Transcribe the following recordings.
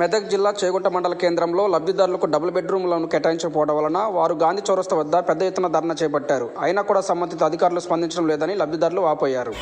మెదక్ జిల్లా చేగుంట మండల కేంద్రంలో లబ్ధిదారులకు డబుల్ బెడ్రూమ్లను కేటాయించకపోవడం వలన వారు గాంధీ చౌరస్తా వద్ద పెద్ద ఎత్తున ధర్నా చేపట్టారు. అయినా కూడా సంబంధిత అధికారులు స్పందించడం లేదని లబ్ధిదారులు వాపోయారు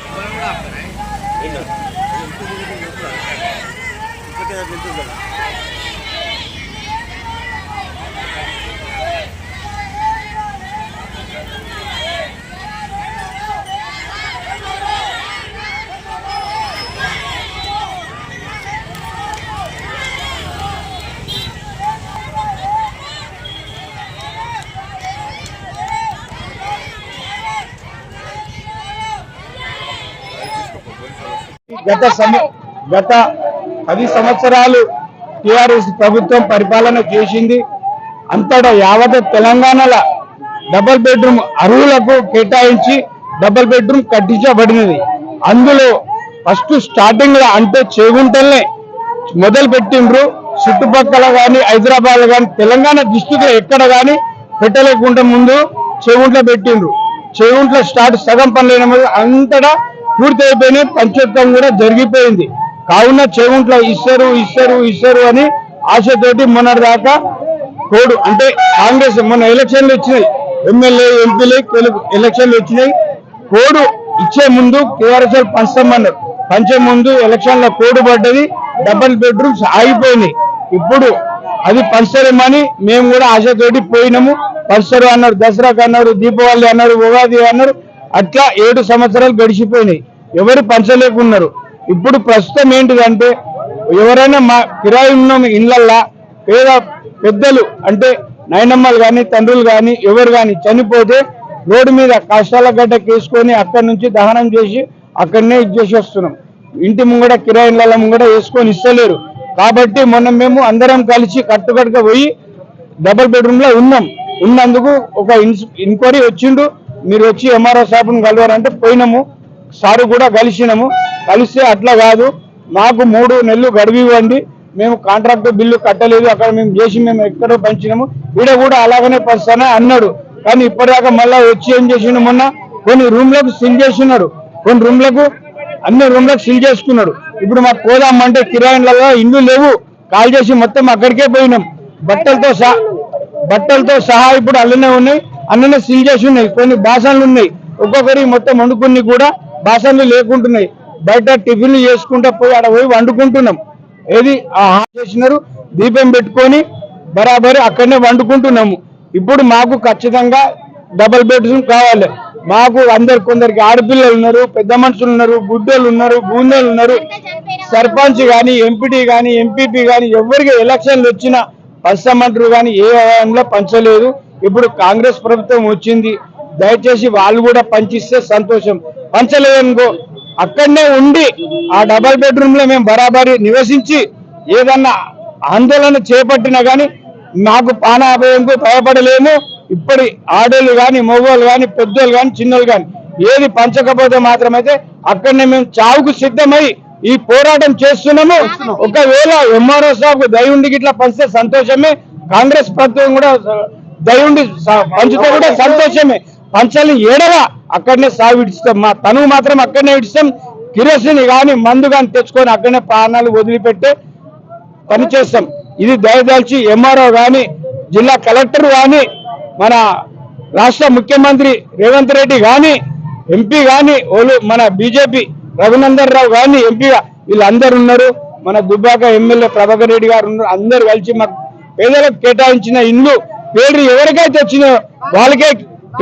గత సమ- గత పది సంవత్సరాలు టిఆర్ఎస్ ప్రభుత్వం పరిపాలన చేసింది. అంతటా యావత్ తెలంగాణలో డబల్ బెడ్రూమ్ అరువులకు కేటాయించి డబల్ బెడ్రూమ్ కట్టించబడినది. అందులో ఫస్ట్ స్టార్టింగ్లో అంటే చేగుంటల్నే మొదలు పెట్టిండ్రు. చుట్టుపక్కల కానీ హైదరాబాద్ కానీ తెలంగాణ డిస్టిక్లో ఎక్కడ కానీ పెట్టలేకుండా ముందు చేగుంట్లో పెట్టిండ్రు. చేగుంట్లో స్టార్ట్ సగం పనులైన అంతటా పూర్తి అయిపోయినాయి పంచోత్సవం కూడా జరిగిపోయింది. కావున చేగుంట్లో ఇస్తారు ఇస్తారు ఇస్తారు అని ఆశతోటి మొన్న దాకా కోడు అంటే కాంగ్రెస్ మొన్న ఎలక్షన్లు వచ్చినాయి. ఎమ్మెల్యే ఎంపీలే తెలుగు ఎలక్షన్లు వచ్చినాయి. కోడు ఇచ్చే ముందు కేఆర్ఎస్ఎల్ పంచమన్నారు పంచే ముందు ఎలక్షన్లో కోడు పడ్డది డబల్ బెడ్రూమ్స్ ఆగిపోయినాయి. ఇప్పుడు అది పంచరేమని మేము కూడా ఆశతోటి పోయినాము. పంచరు అన్నారు దసరాకు అన్నారు దీపావళి అన్నారు ఉగాది అన్నారు. అట్లా ఏడు సంవత్సరాలు గడిచిపోయినాయి. ఎవరు పంచలేకున్నారు? ఇప్పుడు ప్రస్తుతం ఏంటిదంటే ఎవరైనా మా కిరాయి ఉన్న ఇళ్ళల్లా పేద పెద్దలు అంటే నాయనమ్మలు కానీ తండ్రులు కానీ ఎవరు కానీ చనిపోతే రోడ్డు మీద కష్టాల గడ్డ కేసుకొని అక్కడి నుంచి దహనం చేసి అక్కడనే ఇచ్చేసి వస్తున్నాం. ఇంటి ముంగడ కిరాయి ఇళ్ళ ముంగడ వేసుకొని ఇస్తలేరు. కాబట్టి మొన్న మేము అందరం కలిసి కట్టుకట్టుగా పోయి డబుల్ బెడ్రూమ్లో ఉన్నాం. ఉన్నందుకు ఒక ఇన్క్వైరీ వచ్చిండు. మీరు వచ్చి ఎంఆర్ఓ సాబ్ను కలవారంటే పోయినాము. సారు కూడా కలిసినాము. కలిస్తే అట్లా కాదు. మాకు మూడు నెలలు గడువు ఇవ్వండి. మేము కాంట్రాక్ట్ బిల్లు కట్టలేదు. అక్కడ మేము చేసి మేము ఎక్కడో పంచినాము. ఈడ కూడా అలాగనే పరిస్థానే అన్నాడు. కానీ ఇప్పటిదాకా మళ్ళా వచ్చి ఏం చేసిండు మొన్న? కొన్ని రూమ్లకు సిల్ చేస్తున్నాడు కొన్ని రూమ్లకు అన్ని రూమ్లకు సిల్ చేసుకున్నాడు. ఇప్పుడు మాకు పోదామంటే కిరాయిన్లలో ఇండ్లు లేవు. కాల్ చేసి మొత్తం అక్కడికే పోయినాం. బట్టలతో సహా బట్టలతో సహా ఇప్పుడు అల్లనే ఉన్నాయి. అన్ననే సీల్ చేసి ఉన్నాయి. కొన్ని బాసనలు ఉన్నాయి. ఒక్కొక్కరి మొత్తం వండుకుని కూడా బాసన్లు లేకుంటున్నాయి. బయట టిఫిన్లు చేసుకుంటా పోయి ఆడ పోయి వండుకుంటున్నాం. ఏది ఆ చేసినారు దీపం పెట్టుకొని బరాబరి అక్కడనే వండుకుంటున్నాము. ఇప్పుడు మాకు ఖచ్చితంగా డబుల్ బెడ్రూమ్ కావాలి. మాకు అందరు కొందరికి ఆడపిల్లలు ఉన్నారు పెద్ద మనుషులు ఉన్నారు గుడ్డోళ్ళు ఉన్నారు గూండోళ్ళు ఉన్నారు. సర్పంచ్ కానీ ఎంపీటీ కానీ ఎంపీపీ కానీ ఎవరికి ఎలక్షన్లు వచ్చినా పంచమంటారు కానీ ఏ హయాంలో పంచలేదు. ఇప్పుడు కాంగ్రెస్ ప్రభుత్వం వచ్చింది. దయచేసి వాళ్ళు కూడా పంచిస్తే సంతోషం. పంచలేదనుకో అక్కడనే ఉండి ఆ డబల్ బెడ్రూమ్లో మేము బరాబరి నివసించి ఏదన్నా ఆందోళన చేపట్టినా గానీ మాకు పానాభయంకు భయపడలేము ఇప్పటి ఆడోళ్ళు కానీ మగవాళ్ళు కానీ పెద్దోళ్ళు కానీ చిన్నోళ్ళు కానీ ఏది పంచకపోతే మాత్రమైతే అక్కడనే మేము చావుకు సిద్ధమై ఈ పోరాటం చేస్తున్నాము. ఒకవేళ ఎంఆర్ఓ సాబ్ దయుండి ఇట్లా పంచితే సంతోషమే. కాంగ్రెస్ ప్రభుత్వం కూడా దయుండి పంచితే కూడా సంతోషమే. పంచాలని ఏడవ అక్కడనే సాగు ఇడిస్తాం మా తనువు మాత్రం అక్కడనే విడిస్తాం. కిరోసిన్ కానీ మందు కానీ తెచ్చుకొని అక్కడనే ప్రాణాలు వదిలిపెట్టి పని చేస్తాం ఇది దయదాల్చి ఎంఆర్ఓ కానీ జిల్లా కలెక్టర్ కానీ మన రాష్ట్ర ముఖ్యమంత్రి రేవంత్ రెడ్డి కానీ ఎంపీ కానీ ఓలు మన బీజేపీ రఘునందన్ రావు కానీ ఎంపీగా వీళ్ళందరూ ఉన్నారు. మన దుబ్బాక ఎమ్మెల్యే ప్రభాకర్ రెడ్డి గారు ఉన్నారు. అందరు కలిసి మాకు పేదలకు కేటాయించిన ఇల్లు పేరు ఎవరికైతే వచ్చినా వాళ్ళకే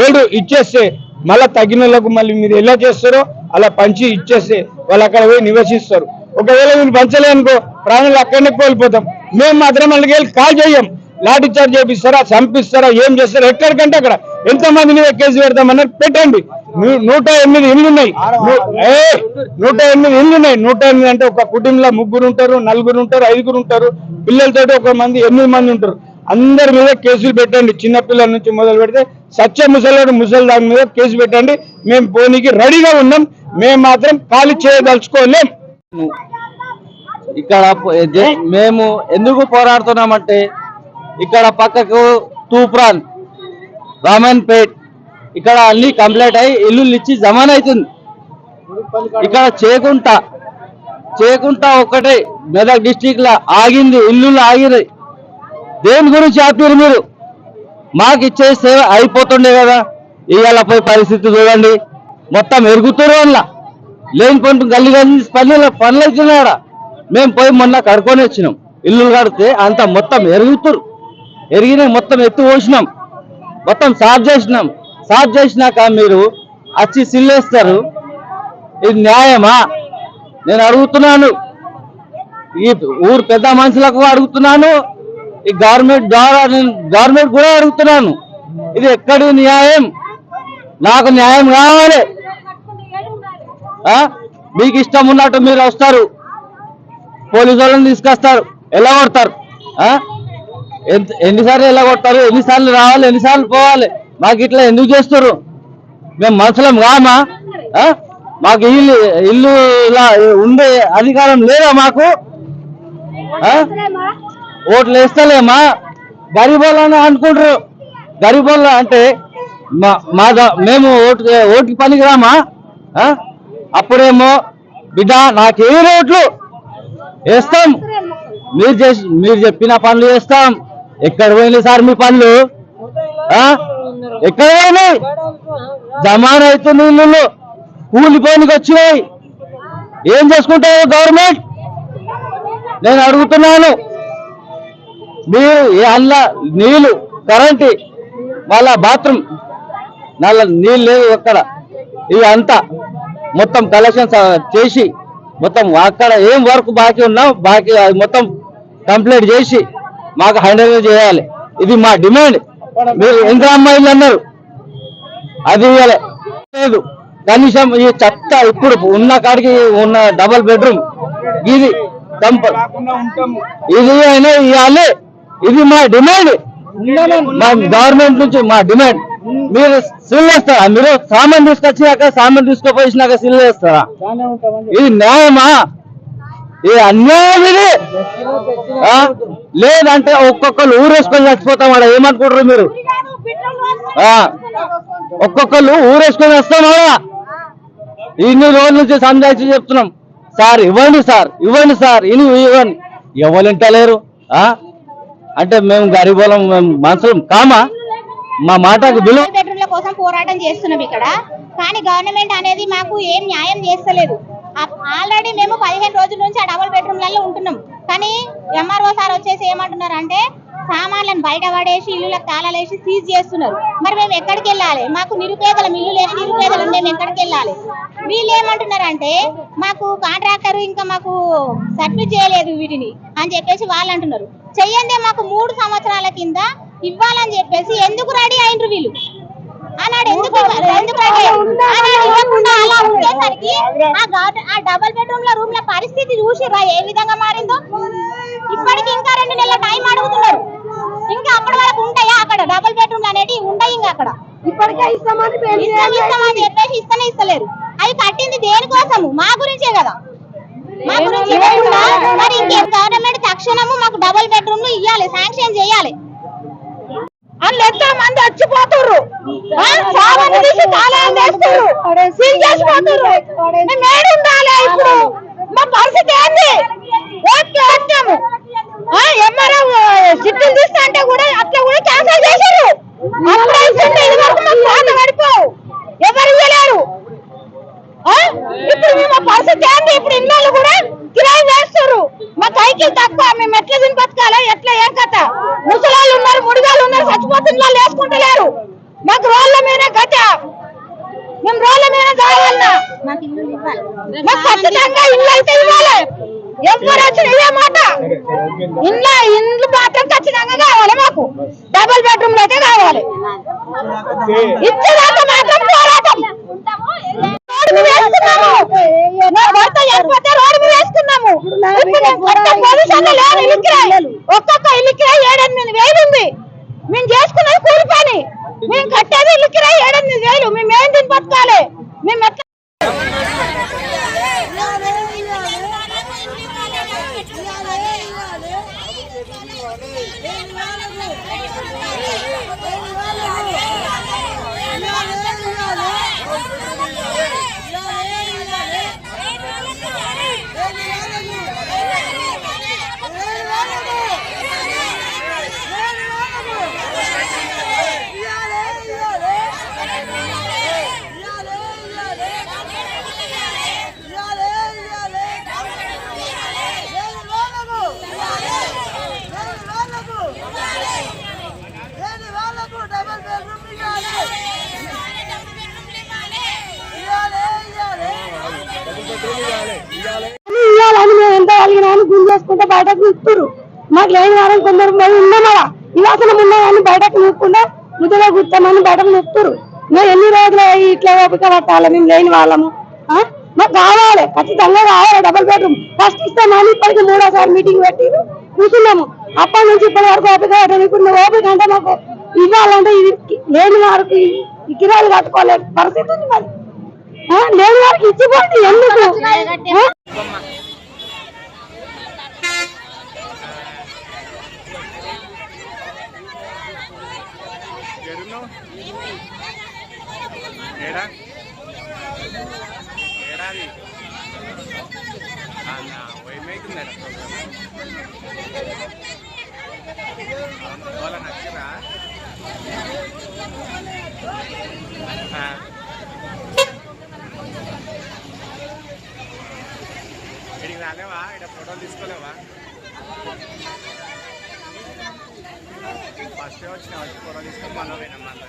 ఏడు ఇచ్చేస్తే మళ్ళా తగిన మళ్ళీ మీరు ఎలా చేస్తారో అలా పంచి ఇచ్చేస్తే వాళ్ళు అక్కడ పోయి నివసిస్తారు. ఒకవేళ వీళ్ళు పంచలేనుకో ప్రాణాలు అక్కడనే కోల్పోతాం. మేము మాత్రం వాళ్ళకి వెళ్ళి కాల్ చేయం. లాఠీ చార్జ్ చేపిస్తారా చంపిస్తారా ఏం చేస్తారా ఎక్కడికంటే అక్కడ. ఎంత మందిని కేసు పెడతామన్నారు పెట్టండి. నూట ఎనిమిది ఇల్లు ఉన్నాయి. ఏ, నూట ఎనిమిది ఇల్లు ఉన్నాయి. నూట ఎనిమిది అంటే ఒక కుటుంబంలో ముగ్గురు ఉంటారు నలుగురు ఉంటారు ఐదుగురు ఉంటారు. పిల్లలతో ఒక మంది ఎనిమిది మంది ఉంటారు. అందరి మీద కేసులు పెట్టండి. చిన్న పిల్లల నుంచి మొదలు పెడితే సత్య ముసలాడు ముసలి దాని మీద కేసు పెట్టండి. మేము పోనీకి రెడీగా ఉన్నాం. మేము మాత్రం ఖాళీ చేయదలుచుకోలేం. ఇక్కడ మేము ఎందుకు పోరాడుతున్నామంటే ఇక్కడ పక్కకు తూప్రాన్ రామన్పేట్ ఇక్కడ అన్ని కంప్లీట్ అయ్యి ఇల్లు ఇచ్చి జమాన్ అవుతుంది ఇక్కడ చేకుంట చేకుంట ఒక్కటే మెదక్ డిస్టిక్లో ఆగింది ఇల్లు ఆగింది దేని గురించి ఆపారు మీరు? మాకు ఇచ్చే సేవ అయిపోతుండే కదా. ఇవాళ పోయి పరిస్థితి చూడండి. మొత్తం ఎరుగుతున్నారు వల్ల లేని పంటు గల్లి గల్లి పనులు పనులు అవుతున్నాడ మేము పోయి మొన్న కడుకొని వచ్చినాం. ఇల్లు కడితే అంత మొత్తం ఎరుగుతురు ఎరిగిన మొత్తం ఎత్తు పోసినాం. మొత్తం సాఫ్ చేసినాం. సాఫ్ చేసినాక మీరు వచ్చి సిల్లేస్తారు. ఇది న్యాయమా? నేను అడుగుతున్నాను. ఈ ఊరు పెద్ద మనుషులకు అడుగుతున్నాను. ఈ గవర్నమెంట్ ద్వారా నేను గవర్నమెంట్ కూడా అడుగుతున్నాను. ఇది ఎక్కడి న్యాయం? నాకు న్యాయం కావాలి. ఆ? మీకు ఇష్టం ఉన్నట్టు మీరు వస్తారు. పోలీసు వాళ్ళని తీసుకొస్తారు. ఎలా కొడతారు? ఆ? ఎంత- ఎన్నిసార్లు ఎలా కొడతారు? ఎన్నిసార్లు రావాలి? ఎన్నిసార్లు పోవాలి? మాకు ఇట్లా ఎందుకు చేస్తారు మేము మనుషులం కామా? ఆ? మాకు ఇల్లు ఇల్లు ఇలా ఉండే అధికారం లేదా మాకు? ఆ? ఓట్లు వేస్తలేమా? గరీబోళ్ళని అనుకుంటారు. గరీబోళ్ళ అంటే మా మా ద- మేము ఓటు ఓటుకి పనికి రామా అప్పుడేమో బిడ్డ నాకే ఓట్లు వేస్తాం. మీరు చేసి మీరు చెప్పిన పనులు చేస్తాం ఎక్కడ పోయినాయి సార్ మీ పనులు? ఎక్కడ పోయినాయి? జమాన్ అవుతుంది ఇల్లు కూలిపోయినకి వచ్చినాయి. ఏం చేసుకుంటావు గవర్నమెంట్? నేను అడుగుతున్నాను. మీరు అల్ల నీళ్ళు కరెంటు వాళ్ళ బాత్రూమ్ నల్ల నీళ్ళు లేవు అక్కడ. ఇవి అంతా మొత్తం కలెక్షన్ చేసి మొత్తం అక్కడ ఏం వర్క్ బాకీ ఉన్నా బాకీ అది మొత్తం కంప్లీట్ చేసి మాకు హ్యాండిల్ చేయాలి. ఇది మా డిమాండ్. మీరు ఎంత అమ్మాయిలు అన్నారు. అది ఇవ్వలే. లేదు. కనీసం ఈ చెత్త ఇప్పుడు ఉన్న కాడికి ఉన్న డబల్ బెడ్రూమ్ ఇది కంపల్. ఇది అయినా ఇవ్వాలి. ఇది మా డిమాండ్. మా గవర్నమెంట్ నుంచి మా డిమాండ్. మీరు సిల్ వేస్తారా? మీరు సామాన్ తీసుకొచ్చినాక సామాన్ తీసుకుపోయినాక సిల్ వేస్తారా? ఇది న్యాయమా? ఇది అన్యాయం ఇది లేదంటే ఒక్కొక్కరు ఊరేసుకొని చచ్చిపోతాం వాడు. ఏమనుకుంటారు మీరు? ఆ? ఒక్కొక్కరు ఊరేసుకొని వస్తాం ఇన్ని రోజుల నుంచి సందాచి చెప్తున్నాం. సార్ ఇవ్వండి సార్ ఇవ్వండి సార్. ఇని ఇవ్వండి. ఎవరు వింటలేరు ఆ? అంటే మేము గరీబోళం మేము మనుషులం కామా? మా మాటకు విలువ బెడ్రూమ్ల కోసం పోరాటం చేస్తున్నాం ఇక్కడ. కానీ గవర్నమెంట్ అనేది మాకు ఏం న్యాయం చేస్తలేదు. ఆల్రెడీ మేము పదిహేను రోజుల నుంచి ఆ డబుల్ బెడ్రూమ్లలో ఉంటున్నాం. కానీ ఎంఆర్ఓ సార్ వచ్చేసి ఏమంటున్నారు అంటే బయట పడేసి ఇల్లులకు తాళాలేసి సీజ్ చేస్తున్నారు. మరి మేము ఎక్కడికి వెళ్ళాలి? మాకు నిరుపేదలం ఇల్లు లేని నిరుపేదలం మేము ఎక్కడికి వెళ్ళాలి? వీళ్ళు ఏమంటున్నారంటే మాకు కాంట్రాక్టర్ ఇంకా మాకు సబ్మిట్ చేయలేదు వీటిని అని చెప్పేసి వాళ్ళు అంటున్నారు. చెయ్యండి మాకు మూడు సంవత్సరాల కింద ఇవ్వాలని చెప్పేసి ఎందుకు రెడీ అయినరు వీళ్ళు? ఆనాడు ఎందుకు ఎందుకు ఇవ్వకుండా అలా ఉండేసరికి ఆ డబుల్ బెడ్రూమ్లో రూమ్లో పరిస్థితి చూసిరా ఏ విధంగా మారిందో? ఇప్పటికి ఇంకా రెండు నెలల టైం అడుగుతున్నారు. అప్పటి వరకు ఉంటాయా అక్కడ? డబుల్ బెడ్రూమ్ అనేటివి ఉండయి ఇంకా అక్కడ. ఇప్పటికే ఇస్తామని ఇస్తాం ఇస్తామని చెప్పేసి ఇస్తనే ఇస్తలేరు. అవి కట్టింది దేనికోసము? మా గురించే కదా. మా గురించి మరి ఇంకేం గవర్నమెంట్ తక్షణము మాకు డబుల్ బెడ్రూమ్ ఇవ్వాలి శాంక్షన్ చేయాలి. వాళ్ళు ఎంతో మంది వచ్చిపోతుర్రు. ఆ, సామాన్లు తీసి తాళాలు వేస్తుర్రు సీల్ చేసిపోతుర్రు. మేము ఏడు ఉండాలి ఇప్పుడు? మా పరిస్థితి ఏంది? ఓకే ఎంఆర్ఓ చిట్టులు తీస్తా అంటే కూడా అట్లా కూడా క్యాన్సిల్ చేశారు. అప్పుడు ఇస్తుంటే ఇది వరకు మాకు పడిపోవు ఎవరు ఇవ్వలేరు? ఇప్పుడు మేము పరిస్థితి ఇప్పుడు ఇన్నాళ్ళు కూడా కిరాయి వేస్తారు మా సైకిల్ తక్కువ. మేము ఎట్లా తిని బతకాలా? ఎట్లా? ఏం కథ? ముసలాళ్ళు ఉన్నారు ముడిగాళ్ళు ఉన్నారు చచ్చిపోతున్న వాళ్ళు వేసుకుంటలేరు. మాకు రోడ్ల మీద గత మేము రోడ్ల మీద కావాలన్నా మాకు ఖచ్చితంగా ఇల్లు అయితే ఇవ్వాలి. ఎవరు వచ్చిన ఇదే మాట ఇంట్లో ఇండ్లు మాత్రం ఖచ్చితంగా కావాలి మాకు. డబుల్ బెడ్రూమ్ అయితే కావాలి. ఇచ్చేదాకా మాత్రం పోరాటం రోడ్డు మీద వేసుకున్నాము నా భర్త చనిపోతే రోడ్డు మీద వేసుకున్నాము ఇప్పుడు నేను కొత్త పొజిషన్లో లేను ఇల్లు కిరాయి ఒక్కొక్క ఇల్లు కిరాయి ఏడెనిమిది వేలు ఉంది మేము చేసుకున్నది కూలి పని మేము కట్టేది ఇల్లు కిరాయి ఏడెనిమిది వేలు మేము ఏం తిని బతకాలి మేము ఎట్లా ఇవ్వాలి ఇవ్వాలని మేము ఎంత కలిగినా అని గుంజు చేసుకుంటే బయటకు నిస్తున్నారు మాకు లేని వారం కొందరు మేము ఉన్నామా అలా నివాసనం ఉన్నాయని బయటకు నివ్వకుండా ముద్దగా కూర్చోమని బయటకు నిస్తున్నారు మేము ఎన్ని రోజులు ఇట్లా ఓపిక పట్టాలి మేము లేని వాళ్ళము మాకు కావాలి ఖచ్చితంగా కావాలి డబుల్ బెడ్రూమ్ ఫస్ట్ ఇస్తామని ఇప్పటికి మూడోసారి మీటింగ్ పెట్టి కూర్చున్నాము అప్పటి నుంచి ఇప్పటి వరకు ఓపిక పట్టాలి ఇప్పుడు ఓపిక అంటే మాకు ఇవ్వాలంటే ఇది లేని వారికి ఈ కిరాయిలు కట్టుకోలేదు పరిస్థితి ఉంది మరి ఆ? లేని వారికి ఇచ్చిపోండి ఎందుకు? ఏడాది వాళ్ళ నచ్చిరా రాలేవా? ఇక్కడ ఫోటోలు తీసుకోలేవా? ఫస్ట్ వచ్చిన వచ్చి ఫోటో తీసుకొని మళ్ళీ పోయినా మళ్ళీ